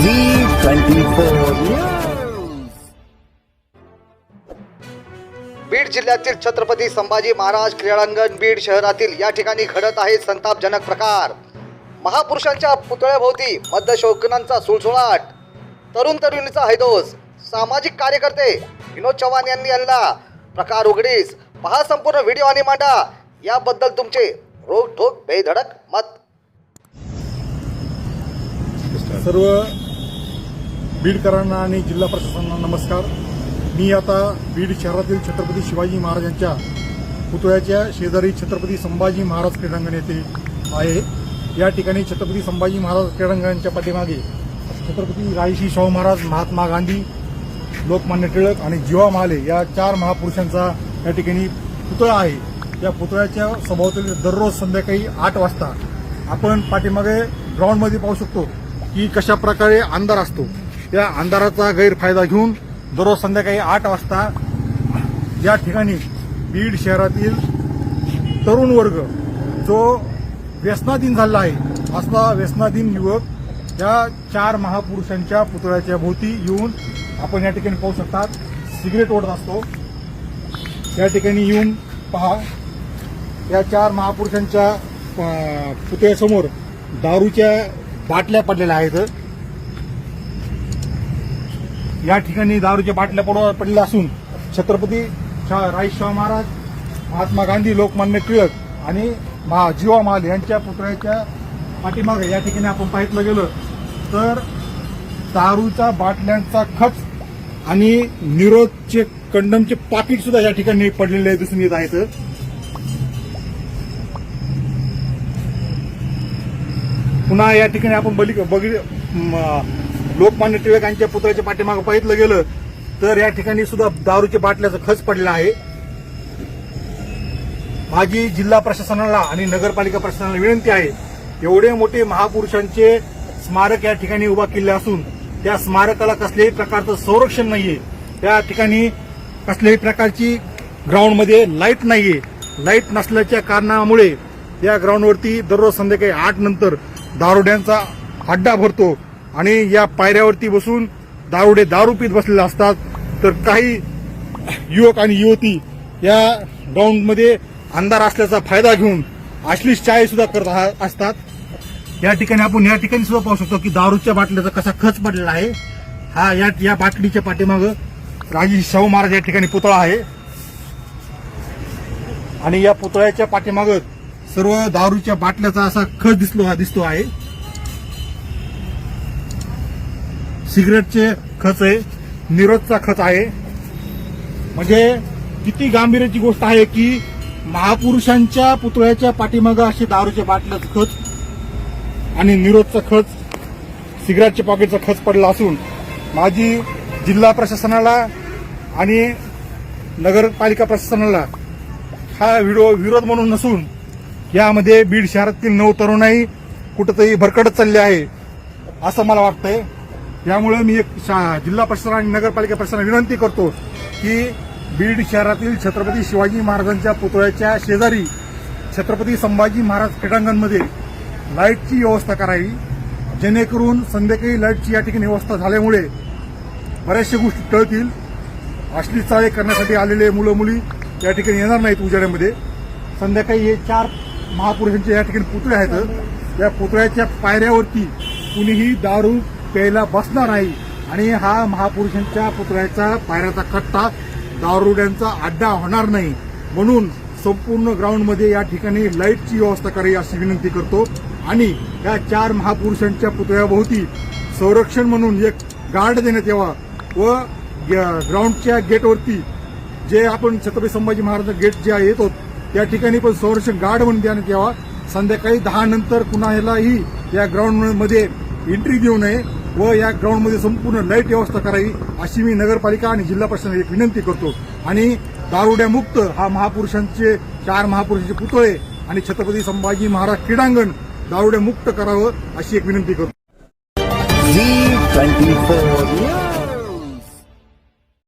Zee twenty four Beed जिल्ह्यातील छत्रपती संभाजी महाराज क्रीडांगण बीड शहरातील या ठिकाणी घडत आहे संतापजनक प्रकार. महापुरुषांच्या पुतळ्याभोवती मध्य शौकनांचा सुळसुळाट. तरुण तरुणीचा हैदोस सामाजिक कार्यकर्ते विनोद चव्हाण यांनी आणला. प्रकार उघडीस पहा संपूर्ण व्हिडिओ आणि मांडा. याबद्दल तुमचे रोख ठोक बेधडक मत. सर्व बीडकरांना आणि जिल्हा प्रशासनाला नमस्कार. मी आता बीड शहरातील छत्रपती शिवाजी महाराजांच्या पुतळ्याच्या शेजारी छत्रपती संभाजी महाराज क्रीडांगण येथे आहे. या ठिकाणी छत्रपती संभाजी महाराज क्रीडांगणाच्या पाठीमागे छत्रपती रायशी शाहू महाराज महात्मा गांधी लोकमान्य टिळक आणि जीवा महाले या चार महापुरुषांचा या ठिकाणी पुतळा आहे. या पुतळ्याच्या सभोवताली दररोज संध्याकाळी आठ वाजता आपण पाठीमागे ग्राउंडमध्ये पाहू शकतो. की कशा प्रकारे अंधार असतो. त्या अंधाराचा गैरफायदा घेऊन दररोज संध्याकाळी आठ वाजता या ठिकाणी बीड शहरातील तरुण वर्ग जो व्यसनाधीन झाला आहे असा व्यसनाधीन युवक या चार महापुरुषांच्या पुतळ्याच्या भोवती येऊन आपण या ठिकाणी पाहू शकतात. सिगरेट ओढत असतो. या ठिकाणी येऊन पहा. या चार महापुरुषांच्या पुतळ्यासमोर दारूच्या बाटल्या पडलेल्या आहेत. या ठिकाणी दारूच्या बाटल्या पड- पडलेल्या असून छत्रपती शा- राजशाह महाराज महात्मा गांधी लोकमान्य टिळक आणि महा जीवा माल यांच्या पुतळ्याच्या पाठीमागे या ठिकाणी आपण पाहितलं गेलं तर दारूचा बाटल्यांचा खच आणि निरोधचे कंडमचे पाकिट सुद्धा या ठिकाणी पडलेले दिसून येत आहेत. पुन्हा या ठिकाणी आपण बली बघित लोकमान्य टिळकांच्या पुतळ्याच्या पाठीमागं पाहितलं गेलं तर या ठिकाणी सुद्धा दारूच्या बाटल्याचा खच पडलेला आहे. माझी जिल्हा प्रशासनाला आणि नगरपालिका प्रशासनाला विनंती आहे एवढे मोठे महापुरुषांचे स्मारक या ठिकाणी उभा केले असून त्या स्मारकाला कसल्याही प्रकारचं संरक्षण नाहीये. त्या ठिकाणी कसल्याही प्रकारची ग्राउंडमध्ये लाइट नाहीये. लाइट नसल्याच्या कारणामुळे या ग्राउंडवरती दररोज संध्याकाळी आठ नंतर दारुड्यांचा अड्डा भरतो आणि या पायऱ्यावरती बसून दारुडे दारू पीत बसलेले असतात. तर काही युवक आणि युवती या ग्राउंडमध्ये अंधार असल्याचा फायदा घेऊन अश्लीष चाय सुद्धा करत असतात. या ठिकाणी आपण या ठिकाणी सुद्धा पाहू शकतो की दारूच्या बाटल्याचा कसा खच पडलेला आहे. हा या या बाटलीच्या पाठीमागं राजी शाहू महाराज या ठिकाणी पुतळा आहे. आणि या पुतळ्याच्या पाठीमागं सर्व दारूच्या बाटल्याचा असा खच दिसलो हा दिसतो आहे. सिगरेटचे खच आहे. निरोधचा खच आहे. म्हणजे किती गांभीर्याची गोष्ट आहे की महापुरुषांच्या पुतळ्याच्या पाठीमागं असे दारूच्या बाटल्याचं खच आणि निरोधचा खच सिगरेटच्या पॉकेटचा खच पडला असून माझी जिल्हा प्रशासनाला आणि नगरपालिका प्रशासनाला हा व्हिडिओ विरोध म्हणून नसून यामध्ये बीड शहरातील नऊ तरुणाई कुठंतरी भरकडत चालले आहे असं मला वाटतंय. त्यामुळे मी एक शा- जिल्हा परिषद आणि नगरपालिका प्रशासनाला विनंती करतो की बीड शहरातील छत्रपती शिवाजी महाराजांच्या पुतळ्याच्या शेजारी छत्रपती संभाजी महाराज क्रीडांगणमध्ये लाईटची व्यवस्था करावी जेणेकरून संध्याकाळी लाईटची या ठिकाणी व्यवस्था झाल्यामुळे बऱ्याचशा गोष्टी टळतील. अश्लील चाळे करण्यासाठी आलेले मुलं मुली या ठिकाणी येणार नाहीत उजाड्यामध्ये संध्याकाळी हे चार महापुरुषांचे या ठिकाणी पुतळे आहेत. या पुतळ्याच्या पायऱ्यावरती कुणीही दारू प्यायला बसणार नाही. आणि हा महापुरुषांच्या पुतळ्याचा पायऱ्याचा कट्टा दारुड्यांचा अड्डा होणार नाही. म्हणून संपूर्ण ग्राउंडमध्ये या ठिकाणी लाईटची व्यवस्था करावी अशी विनंती करतो. आणि या चार महापुरुषांच्या पुतळ्याभोवती संरक्षण म्हणून एक गार्ड देण्यात यावा व ग- ग्राउंडच्या गेटवरती जे आपण छत्रपती संभाजी महाराज गेट जे येतो या ठिकाणी पण संरक्षण गार्ड म्हणून देण्यात यावा. संध्याकाळी दहा नंतर कुणालाही या ग्राउंडमध्ये एंट्री देऊ नये व या ग्राउंडमध्ये संपूर्ण लाइट व्यवस्था करावी अशी मी नगरपालिका आणि जिल्हा प्रशासनाला एक विनंती करतो. आणि दारुड्यामुक्त हा महापुरुषांचे चार महापुरुषांचे पुतळे आणि छत्रपती संभाजी महाराज क्रीडांगण दारुड्या मुक्त करावं अशी एक विनंती करतो. Twenty four